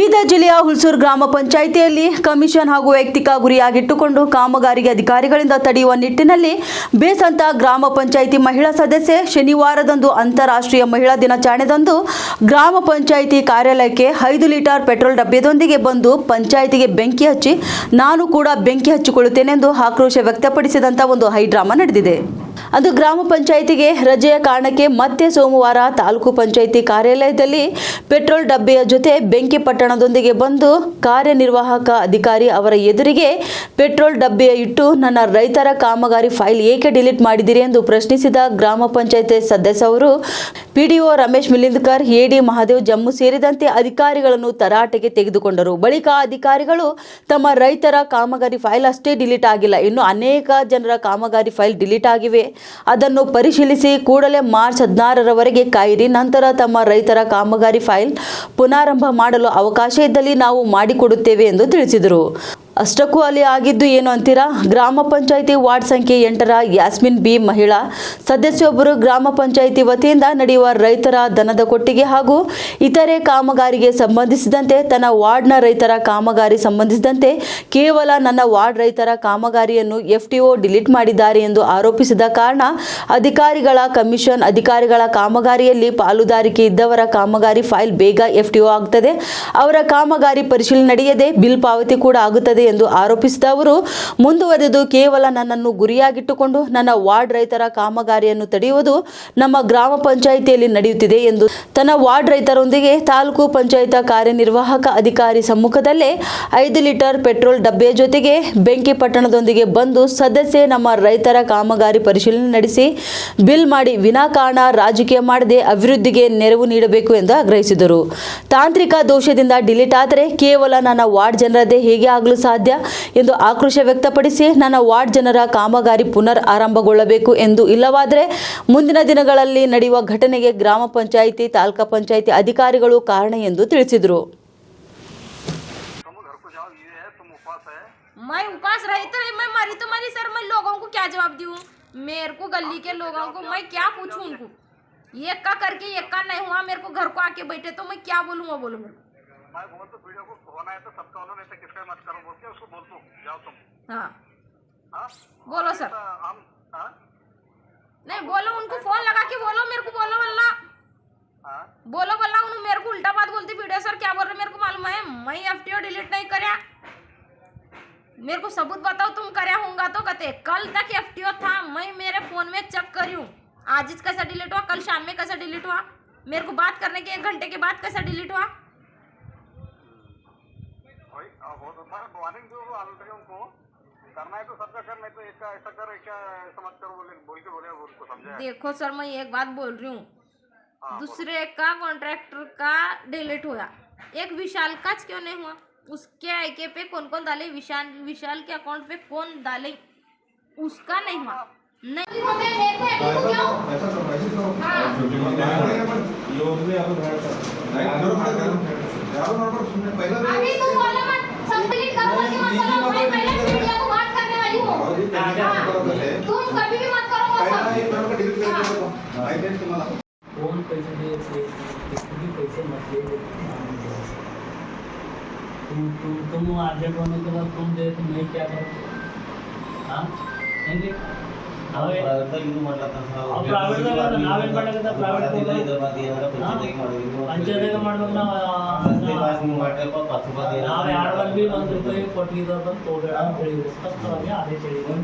ಬೀದರ್ ಜಿಲ್ಲೆಯ ಹುಲ್ಸೂರು ಗ್ರಾಮ ಪಂಚಾಯಿತಿಯಲ್ಲಿ ಕಮಿಷನ್ ಹಾಗೂ ವೈಯಕ್ತಿಕ ಗುರಿಯಾಗಿಟ್ಟುಕೊಂಡು ಕಾಮಗಾರಿಗೆ ಅಧಿಕಾರಿಗಳಿಂದ ತಡೆಯುವ ನಿಟ್ಟಿನಲ್ಲಿ ಬೇಸಂತ ಗ್ರಾಮ ಪಂಚಾಯಿತಿ ಮಹಿಳಾ ಸದಸ್ಯೆ ಶನಿವಾರದಂದು ಅಂತಾರಾಷ್ಟ್ರೀಯ ಮಹಿಳಾ ದಿನಾಚರಣೆದಂದು ಗ್ರಾಮ ಪಂಚಾಯಿತಿ ಕಾರ್ಯಾಲಯಕ್ಕೆ ಐದು ಲೀಟರ್ ಪೆಟ್ರೋಲ್ ಡಬ್ಬೆದೊಂದಿಗೆ ಬಂದು ಪಂಚಾಯಿತಿಗೆ ಬೆಂಕಿ ಹಚ್ಚಿ ನಾನು ಕೂಡ ಬೆಂಕಿ ಹಚ್ಚಿಕೊಳ್ಳುತ್ತೇನೆಂದು ಆಕ್ರೋಶ ವ್ಯಕ್ತಪಡಿಸಿದಂಥ ಒಂದು ಹೈಡ್ರಾಮಾ ನಡೆದಿದೆ. ಅದು ಗ್ರಾಮ ಪಂಚಾಯಿತಿಗೆ ರಜೆಯ ಕಾರಣಕ್ಕೆ ಮತ್ತೆ ಸೋಮವಾರ ತಾಲೂಕು ಪಂಚಾಯಿತಿ ಕಾರ್ಯಾಲಯದಲ್ಲಿ ಪೆಟ್ರೋಲ್ ಡಬ್ಬೆಯ ಜೊತೆ ಬೆಂಕಿ ಪಟ್ಟಣದೊಂದಿಗೆ ಬಂದು ಕಾರ್ಯನಿರ್ವಾಹಕ ಅಧಿಕಾರಿ ಅವರ ಎದುರಿಗೆ ಪೆಟ್ರೋಲ್ ಡಬ್ಬೆಯ ಇಟ್ಟು, ನನ್ನ ರೈತರ ಕಾಮಗಾರಿ ಫೈಲ್ ಏಕೆ ಡಿಲೀಟ್ ಮಾಡಿದಿರಿ ಎಂದು ಪ್ರಶ್ನಿಸಿದ ಗ್ರಾಮ ಪಂಚಾಯಿತಿ ಸದಸ್ಯ ಅವರು, ಪಿಡಿಒ ರಮೇಶ್ ಮಿಲಿಂದ್ಕರ್ ಎಡಿ ಮಹಾದೇವ್ ಜಮ್ಮು ಸೇರಿದಂತೆ ಅಧಿಕಾರಿಗಳನ್ನು ತರಾಟೆಗೆ ತೆಗೆದುಕೊಂಡರು. ಬಳಿಕ ಅಧಿಕಾರಿಗಳು, ತಮ್ಮ ರೈತರ ಕಾಮಗಾರಿ ಫೈಲ್ ಅಷ್ಟೇ ಡಿಲೀಟ್ ಆಗಿಲ್ಲ. ಇನ್ನು ಅನೇಕ ಜನರ ಕಾಮಗಾರಿ ಫೈಲ್ ಡಿಲೀಟ್ ಆಗಿವೆ. ಅದನ್ನು ಪರಿಶೀಲಿಸಿ ಕೂಡಲೇ ಮಾರ್ಚ್ ಹದಿನಾರರವರೆಗೆ ಕಾಯಿರಿ. ನಂತರ ತಮ್ಮ ರೈತರ ಕಾಮಗಾರಿ ಫೈಲ್ ಪುನಾರಂಭ ಮಾಡಲು ಅವಕಾಶ ಇದ್ದಲ್ಲಿ ನಾವು ಮಾಡಿಕೊಡುತ್ತೇವೆ ಎಂದು ತಿಳಿಸಿದರು. ಅಷ್ಟಕ್ಕೂ ಅಲ್ಲಿ ಆಗಿದ್ದು ಏನು ಅಂತೀರಾ? ಗ್ರಾಮ ಪಂಚಾಯಿತಿ ವಾರ್ಡ್ ಸಂಖ್ಯೆ ಎಂಟರ ಯಾಸ್ಮಿನ್ ಬಿ ಮಹಿಳಾ. ಸದಸ್ಯೊಬ್ಬರು ಗ್ರಾಮ ಪಂಚಾಯಿತಿ ವತಿಯಿಂದ ನಡೆಯುವ ರೈತರ ದನದ ಕೊಟ್ಟಿಗೆ ಹಾಗೂ ಇತರೆ ಕಾಮಗಾರಿಗೆ ಸಂಬಂಧಿಸಿದಂತೆ ತನ್ನ ವಾರ್ಡ್ನ ರೈತರ ಕಾಮಗಾರಿ ಸಂಬಂಧಿಸಿದಂತೆ ಕೇವಲ ನನ್ನ ವಾರ್ಡ್ ರೈತರ ಕಾಮಗಾರಿಯನ್ನು ಎಫ್ಟಿಒ ಡಿಲೀಟ್ ಮಾಡಿದ್ದಾರೆ ಎಂದು ಆರೋಪಿಸಿದ ಕಾರಣ ಅಧಿಕಾರಿಗಳ ಕಮಿಷನ್, ಅಧಿಕಾರಿಗಳ ಕಾಮಗಾರಿಯಲ್ಲಿ ಪಾಲುದಾರಿಕೆ ಇದ್ದವರ ಕಾಮಗಾರಿ ಫೈಲ್ ಬೇಗ ಎಫ್ಟಿಒ ಆಗ್ತದೆ. ಅವರ ಕಾಮಗಾರಿ ಪರಿಶೀಲನೆ ನಡೆಯದೆ ಬಿಲ್ ಪಾವತಿ ಕೂಡ ಆಗುತ್ತದೆ ಎಂದು ಆರೋಪಿಸಿದ ಅವರು, ಮುಂದುವರೆದು ಕೇವಲ ನನ್ನನ್ನು ಗುರಿಯಾಗಿಟ್ಟುಕೊಂಡು ನನ್ನ ವಾರ್ಡ್ ರೈತರ ಕಾಮಗಾರಿಯನ್ನು ತಡೆಯುವುದು ನಮ್ಮ ಗ್ರಾಮ ಪಂಚಾಯಿತಿಯಲ್ಲಿ ನಡೆಯುತ್ತಿದೆ ಎಂದು ತನ್ನ ವಾರ್ಡ್ ರೈತರೊಂದಿಗೆ ತಾಲೂಕು ಪಂಚಾಯತ ಕಾರ್ಯನಿರ್ವಾಹಕ ಅಧಿಕಾರಿ ಸಮ್ಮುಖದಲ್ಲೇ ಐದು ಲೀಟರ್ ಪೆಟ್ರೋಲ್ ಡಬ್ಬೆ ಜೊತೆಗೆ ಬೆಂಕಿ ಪಟ್ಟಣದೊಂದಿಗೆ ಬಂದು ಸದಸ್ಯೆ ನಮ್ಮ ರೈತರ ಕಾಮಗಾರಿ ಪರಿಶೀಲನೆ ನಡೆಸಿ ಬಿಲ್ ಮಾಡಿ ವಿನಾಕಾರಣ ರಾಜಕೀಯ ಮಾಡದೆ ಅಭಿವೃದ್ಧಿಗೆ ನೆರವು ನೀಡಬೇಕು ಎಂದು ಆಗ್ರಹಿಸಿದರು. ತಾಂತ್ರಿಕ ದೋಷದಿಂದ ಡಿಲೀಟ್ ಆದರೆ ಕೇವಲ ನನ್ನ ವಾರ್ಡ್ ಜನರದೇ ಹೇಗೆ ಆಗಲು ಸಾಧ್ಯ ಎಂದು ಆಕ್ರೋಶ ವ್ಯಕ್ತಪಡಿಸಿ ನನ್ನ ವಾರ್ಡ್ ಜನರ ಕಾಮಗಾರಿ ಪುನರ್ ಆರಂಭಗೊಳ್ಳಬೇಕು ಎಂದು ಇಲ್ಲವಾದರೆ ಮುಂದಿನ ದಿನಗಳಲ್ಲಿ ನಡೆಯುವ ಘಟನೆಗೆ ಗ್ರಾಮ ಪಂಚಾಯಿತಿ ತಾಲೂಕಾ ಪಂಚಾಯಿತಿ ಅಧಿಕಾರಿಗಳು ಕಾರಣ ಎಂದು ತಿಳಿಸಿದರು तुम घर को जाओ ये है तुम उपवास है मैं उपास रही तो मैं मरी तो मरी सर मैं लोगों को क्या जवाब दूँ मेरे को गली के लोगों को मैं क्या पूछूं उनको एक का करके एक का नहीं हुआ मेरे को घर को आके बैठे तो मैं क्या बोलूँ वो बोलूँ मेरे को मैं बोल तो वीडियो को होना है तो सबका होना नहीं तो किसका मत करो। बोल के उसको बोल दो जाओ तुम। हाँ। हाँ? बोलो सर। तो हम हाँ? नहीं बोलो उनको फ़ोन लगा के बोलो मेरे को बोलो बल्ला हाँ? बोलो बल्ला उन्होंने मेरे को उल्टा बात बोलती वीडियो सर क्या बोल रहे मेरे को मालूम है मैं एफटीओ डिलीट नहीं करया मेरे को सबूत बताओ तुम करया होगा तो कहते कल तक एफ़ था मैं मेरे फ़ोन में चेक करी हूँ। आज कैसा डिलीट हुआ कल शाम में कैसा डिलीट हुआ? मेरे को बात करने के एक घंटे के बाद कैसा डिलीट हुआ? हो वार्निंग उनको करना है तो सबका कर नहीं तो एक का ऐसा कर एक का ऐसा मत करो बोले बोल के बोले उनको समझाया। देखो सर मैं एक बात बोल रही हूँ। हाँ, दूसरे का कॉन्ट्रैक्टर का डिलीट हुआ एक विशाल का क्यों नहीं हुआ? उसके आईके पे कौन कौन डाले? विशाल विशाल के अकाउंट पे कौन डाले? उसका नहीं हुआ। नहीं। अभी मत डिलीट करो बल्कि के मत करो मैं पहले मीडिया को बात करने वाली हूँ। हाँ। तुम कभी भी मत करो सब कौन पैसे दिए थे कितने पैसे मत ले तुम तुम तुम आगे होने के बाद तुम दे तो मैं क्या करूँ? हाँ? ಹೆಂಗೆ ನಾವೇನ್ ಮಾಡಕತ್ತ ಪಂಚಾಯತ್ನಾಗ ಮಾಡ್ಬೇಕು ನಾವು ನಾವು ಯಾರು ಬಂದ್ವಿ? ಒಂದು ರೂಪಾಯಿ ಕೊಟ್ಟಿದ್ದು ಬಂದು ತೋಬೇಡ ಅಂತ ಹೇಳಿದ್ರು. ಸ್ಪಷ್ಟವಾಗಿ ಆದೇಶ ಹೇಳಿದ್ರು.